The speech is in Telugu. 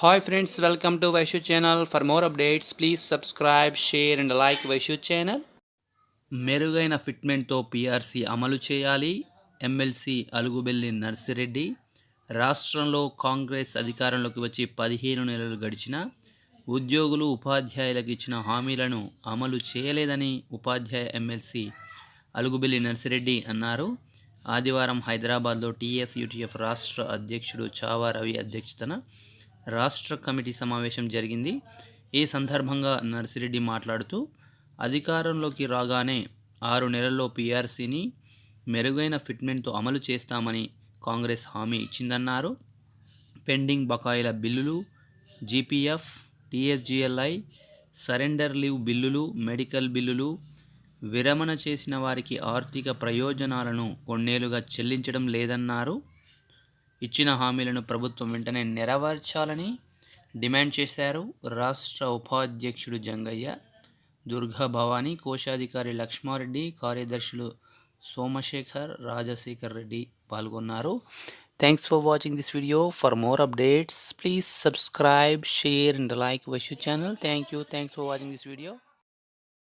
Hi friends welcome to Vaishu channel for more updates please subscribe share and like Vaishu channel మెరుగైన ఫిట్మెంట్తో పీఆర్సీ అమలు చేయాలి. ఎమ్మెల్సీ అలుగుబెల్లి నర్సిరెడ్డి. రాష్ట్రంలో కాంగ్రెస్ అధికారంలోకి వచ్చి పదిహేను నెలలు గడిచిన ఉద్యోగులు ఉపాధ్యాయులకు ఇచ్చిన హామీలను అమలు చేయలేదని ఉపాధ్యాయ ఎమ్మెల్సీ అలుగుబెల్లి నర్సిరెడ్డి అన్నారు. ఆదివారం హైదరాబాద్లో టీఎస్ యూటీఎఫ్ రాష్ట్ర అధ్యక్షుడు చావా రవి అధ్యక్షతన రాష్ట్ర కమిటీ సమావేశం జరిగింది. ఈ సందర్భంగా నర్సిరెడ్డి మాట్లాడుతూ అధికారంలోకి రాగానే ఆరు నెలల్లో పీఆర్సీని మెరుగైన ఫిట్మెంట్తో అమలు చేస్తామని కాంగ్రెస్ హామీ ఇచ్చిందన్నారు. పెండింగ్ బకాయిల బిల్లులు జీపీఎఫ్ టీఎస్జిఎల్ఐ సరెండర్ లీవ్ బిల్లులు మెడికల్ బిల్లులు విరమణ చేసిన వారికి ఆర్థిక ప్రయోజనాలను కొన్నేళ్ళుగా చెల్లించడం లేదన్నారు. ఇచ్చిన హామీలను ప్రభుత్వం వెంటనే నెరవేర్చాలని డిమాండ్ చేశారు రాష్ట్ర ఉపాధ్యక్షుడు జంగయ్య. దుర్గా భవానీ కోశాధికారి లక్ష్మారెడ్డి కార్యదర్శులు సోమశేఖర్ రాజశేఖర్ రెడ్డి పాల్గొన్నారు. Thanks for watching this video for more updates please subscribe share and like Vaishu channel thank you thanks for watching this video